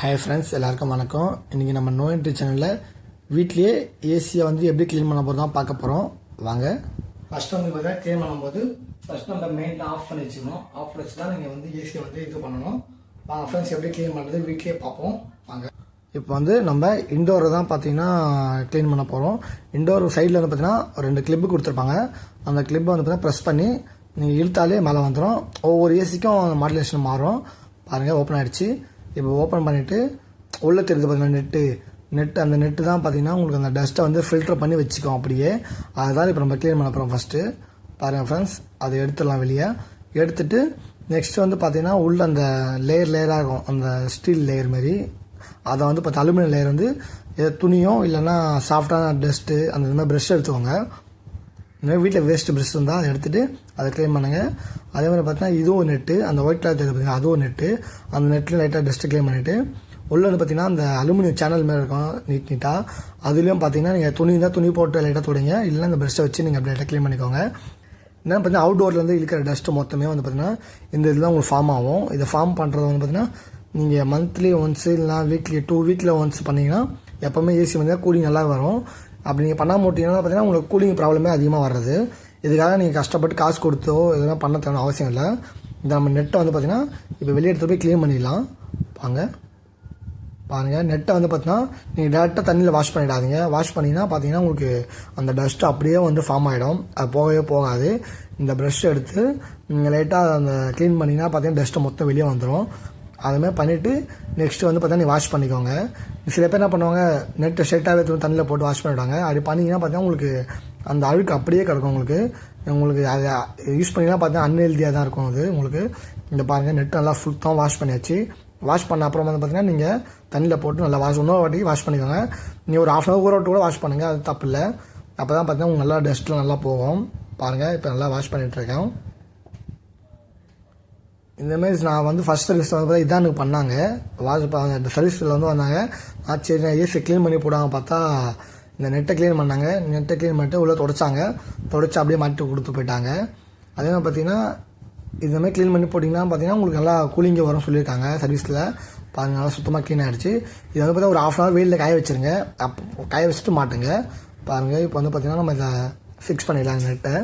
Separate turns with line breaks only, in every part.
Hi friends எல்லாருக்கும் வணக்கம். இன்றைக்கி நம்ம நோ என்ட்ரி சேனலில் வீட்லேயே ஏசியை வந்து எப்படி க்ளீன் பண்ண தான் பார்க்க போகிறோம் வாங்க. ஃபஸ்ட் வந்து பார்த்தீங்கன்னா க்ளீன் பண்ணும்போது ஃபஸ்ட் நம்ம மெயின் ஆஃப் பண்ணி வச்சுக்கணும். ஆஃப் பண்ணி வச்சு தான் நீங்கள் வந்து ஏசியை வந்து இது பண்ணணும். வாங்க ஃப்ரெண்ட்ஸ் எப்படி க்ளீன் பண்ணுறது வீட்லேயே பார்ப்போம். வாங்க. இப்போ வந்து நம்ம இண்டோரை தான் பார்த்தீங்கன்னா க்ளீன் பண்ண போகிறோம் இண்டோர் சைடில் வந்து பார்த்தீங்கன்னா ஒரு ரெண்டு கிளிப்பு கொடுத்துருப்பாங்க. அந்த கிளிப்பை வந்து பார்த்தீங்கன்னா ப்ரெஸ் பண்ணி நீங்கள் இழுத்தாலே மேலே வந்துடும் ஒவ்வொரு ஏசிக்கும் மாடுலேஷன் மாறும். பாருங்கள் ஓப்பன் ஆகிடுச்சு இப்போ ஓப்பன் பண்ணிவிட்டு உள்ளே தெரியுது பார்த்தீங்கன்னா நெட்டு நெட் அந்த நெட்டு தான் பார்த்தீங்கன்னா உங்களுக்கு அந்த டஸ்ட்டை வந்து ஃபில்டர் பண்ணி வச்சுக்கோம் அப்படியே. அதுதான் இப்போ நம்ம க்ளீன் பண்ண போகிறோம் ஃபஸ்ட்டு பாருங்கள் ஃப்ரெண்ட்ஸ் அதை எடுத்துடலாம் வெளியே. எடுத்துட்டு நெக்ஸ்ட்டு வந்து பார்த்தீங்கன்னா உள்ள அந்த லேயர் லேயராக இருக்கும். அந்த ஸ்டீல் லேயர் மாதிரி அதை வந்து இப்போ அலுமினியம் லேயர் வந்து ஏதோ துணியோ இல்லைன்னா சாஃப்டான டஸ்ட்டு அந்த இது மாதிரி ப்ரெஷ் எடுத்துக்கோங்க. மாதிரி வீட்டில் வேஸ்ட் ப்ரெஷ் இருந்தால் அதை எடுத்துகிட்டு அதை க்ளீன் பண்ணுங்கள் அதே மாதிரி பார்த்தீங்கன்னா இதுவும் நெட்டு அந்த ஒயிட் கலர் தெரியுது பார்த்தீங்கன்னா அதுவும் நெட்டு அந்த நெட்டில் லைட்டாக டஸ்ட்டு க்ளீன் பண்ணிவிட்டு உள்ள வந்து பார்த்தீங்கன்னா அந்த அலுமினியம் சேனல் மாதிரி இருக்கும் நீட் நீட்டாக அதுலேயும் பார்த்தீங்கன்னா நீங்கள் துணி இருந்தால் துணி போட்டு லைட்டாக துடைங்க இல்லைன்னா இந்த ப்ரெஷ்ஷை வச்சு நீங்கள் அப்படி லைட்டாக க்ளீன் பண்ணிக்கோங்க. என்ன பார்த்தீங்கன்னா அவுட்டோர்லேருந்து இருக்கிற டஸ்ட்டு மொத்தமே வந்து பார்த்தீங்கன்னா இந்த இதில் உங்களுக்கு ஃபார்ம் ஆகும். இதை ஃபார்ம் பண்ணுறது வந்து பார்த்தீங்கன்னா நீங்கள் மந்த்லி ஒன்ஸ் இல்லைனா வீக்லி டூ வீக்கில் ஒன்ஸ் பண்ணிங்கன்னா எப்போவுமே ஏசி வந்து கூலிங் நல்லா வரும். அப்படி நீங்கள் பண்ணாம விட்டீங்கன்னா பார்த்தீங்கன்னா உங்களுக்கு கூலிங் ப்ராப்ளமே அதிகமாக வர்றது. இதுக்காக நீங்கள் கஷ்டப்பட்டு காசு கொடுத்தோ எதுனா பண்ண தேவை அவசியம் இல்லை. இந்த நம்ம நெட்டை வந்து பார்த்தீங்கன்னா இப்போ வெளியே எடுத்து போய் க்ளீன் பண்ணிடலாம். வாங்க. பாருங்கள் நெட்டை வந்து பார்த்தீங்கன்னா நீங்கள் டேரெக்டாக தண்ணியில் வாஷ் பண்ணிடாதீங்க. வாஷ் பண்ணிங்கன்னா பார்த்தீங்கன்னா உங்களுக்கு அந்த டஸ்ட்டு அப்படியே வந்து ஃபார்ம் ஆகிடும் அது போகவே போகாது. இந்த ப்ரஷ் எடுத்து நீங்கள் லைட்டாக அந்த க்ளீன் பண்ணிங்கன்னா பார்த்தீங்கன்னா டஸ்ட்டு மொத்தம் வெளியே வந்துடும் அதுமாதிரி பண்ணிவிட்டு நெக்ஸ்ட்டு வந்து பார்த்தீங்கன்னா நீ வாஷ் பண்ணிக்கோங்க. சில பேர் என்ன பண்ணுவாங்க நெட்டை ஸ்ட்ரெயிட்டாகவே தூக்கி தண்ணியில் போட்டு வாஷ் பண்ணிவிடுவாங்க அப்படி பண்ணிங்கன்னா பார்த்தீங்கன்னா உங்களுக்கு அந்த அழுக்கு அப்படியே கிடக்கும் உங்களுக்கு. உங்களுக்கு அதை யூஸ் பண்ணிங்கன்னா பார்த்தீங்கன்னா அன்ஹெல்தியாக தான் இருக்கும் அது உங்களுக்கு. இந்த பாருங்கள் நெட் நல்லா ஃபுல்லாக வாஷ் பண்ணியாச்சு. வாஷ் பண்ண அப்புறம் வந்து பார்த்தீங்கன்னா நீங்கள் தண்ணியில் போட்டு நல்லா வாஷ் இன்னொரு வாட்டி வாஷ் பண்ணிக்கோங்க. நீங்கள் ஒரு ஆஃப் அன் ஹவர் ஊற விட்டு கூட வாஷ் பண்ணுங்கள் அது தப்பு இல்லை. அப்போ தான் பார்த்தீங்கன்னா உங்களுக்கு நல்லா டஸ்ட்டில் நல்லா போகும். பாருங்கள் இப்போ நல்லா வாஷ் பண்ணிகிட்ருக்கேன் இந்தமாரி நான் வந்து ஃபஸ்ட் சர்வீஸ் வந்து பார்த்தா இதான் எனக்கு பண்ணாங்க. வாஷ் அந்த சர்வீஸில் வந்து வந்தாங்க. நான் சரி நான் ஏசி க்ளீன் பண்ணி போடுவாங்க பார்த்தா இந்த நெட்டை க்ளீன் பண்ணாங்க. நெட்டை க்ளீன் பண்ணிட்டு உள்ளே தொடச்சாங்க. தொடச்சி அப்படியே மாட்டி கொடுத்து போயிட்டாங்க. அதே மாதிரி பார்த்தீங்கன்னா இதுமாதிரி க்ளீன் பண்ணி போட்டிங்கன்னா பார்த்தீங்கன்னா உங்களுக்கு நல்லா கூலிங்க வரும் சொல்லியிருக்காங்க சர்வீஸில் பாருங்கள் நல்லா சுத்தமாக க்ளீன் ஆகிடுச்சு இது வந்து பார்த்தா ஒரு ஆஃப் அன் ஹவர் வெயிலில் காய வச்சுருங்க. அப்போ காய வச்சுட்டு மாட்டுங்க. பாருங்கள் இப்போ வந்து பார்த்தீங்கன்னா நம்ம இதை ஃபிக்ஸ் பண்ணிடலாம் நெட்டை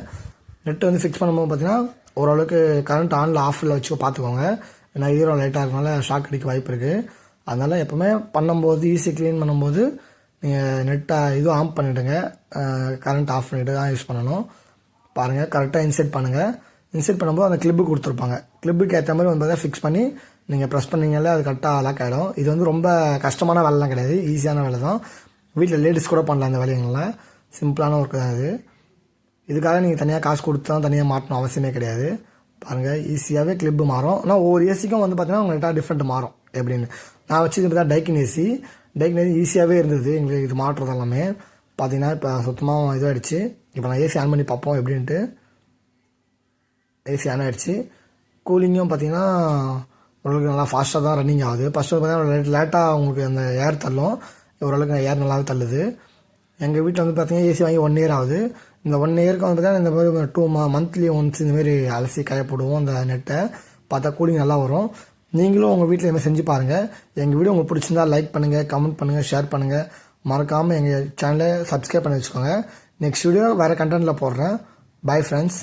நெட்டு வந்து ஃபிக்ஸ் பண்ணும்போது பார்த்தீங்கன்னா ஓரளவுக்கு கரண்ட் ஆனில் ஆஃபில் வச்சு பார்த்துக்கோங்க. ஏன்னா ஈரோ லைட்டாக இருக்கனால ஷாக் அடிக்க வாய்ப்பு இருக்குது அதனால் எப்போவுமே பண்ணும்போது ஈஸி க்ளீன் பண்ணும்போது நீங்கள் நெட்டாக இதுவும் ஆஃப் பண்ணிவிடுங்க கரண்ட் ஆஃப் பண்ணிவிட்டு தான் யூஸ் பண்ணணும். பாருங்கள் கரெக்டாக இன்செட் பண்ணுங்கள் இன்செட் பண்ணும்போது அந்த கிளிப்பு கொடுத்துருப்பாங்க. கிளிப்புக்கு ஏற்ற மாதிரி வந்து ஃபிக்ஸ் பண்ணி நீங்கள் ப்ரெஸ் பண்ணீங்களே அது கரெக்டாக லாக் ஆகிடும் இது வந்து ரொம்ப கஷ்டமான வேலைலாம் கிடையாது. ஈஸியான வேலை தான் வீட்டில் லேடிஸ் கூட பண்ணலாம் அந்த வேலைங்களில் சிம்பிளான ஒர்க்கு தான் இது. இதுக்காக நீங்கள் தனியாக காசு கொடுத்து தான் தனியாக மாட்டணும் அவசியமே கிடையாது. பாருங்கள் ஈஸியாகவே கிளிப்பு மாறும். ஆனால் ஒவ்வொரு ஏசிக்கும் வந்து பார்த்தீங்கன்னா உங்கள்கிட்ட டிஃப்ரெண்ட் மாறும். எப்படின்னு? நான் வச்சு தான் டைக்கின் ஏசி டைக்கின் ஏசி ஈஸியாகவே இருந்தது. எங்களுக்கு இது மாட்டுறது எல்லாமே. பார்த்தீங்கன்னா இப்போ சுத்தமாக இதுவாகிடுச்சு இப்போ நான் ஏசி ஆன் பண்ணி பார்ப்போம் எப்படின்ட்டு. ஏசி ஆன் ஆகிடுச்சு கூலிங்கும் பார்த்தீங்கன்னா ஓரளவுக்கு நல்லா ஃபாஸ்ட்டாக தான் ரன்னிங் ஆகுது. ஃபஸ்ட்டு பார்த்தீங்கன்னா லேட் லேட்டாக உங்களுக்கு அந்த ஏர் தள்ளும். ஓரளவுக்கு ஏர் நல்லாவே தள்ளுது. எங்கள் வீட்டில் வந்து பார்த்தீங்கன்னா ஏசி வாங்கி ஒன் இயர் ஆகுது. இந்த ஒன் இயருக்கு வந்து இந்த மாதிரி டூ மந்த்லி ஒன்ஸ் இந்தமாரி அலசி காயப்படுவோம் அந்த நெட்டை பார்த்தா கூலிங் நல்லா வரும். நீங்களும் உங்கள் வீட்டில் இதுமாதிரி செஞ்சு பாருங்கள் எங்கள் வீடியோ உங்களுக்கு பிடிச்சிருந்தா லைக் பண்ணுங்கள் கமெண்ட் பண்ணுங்கள் ஷேர் பண்ணுங்கள் மறக்காமல் எங்கள் சேனலை சப்ஸ்கிரைப் பண்ணி வச்சுக்கோங்க. நெக்ஸ்ட் வீடியோ வேறு கண்டென்ட்டில் போடுறேன். Bye friends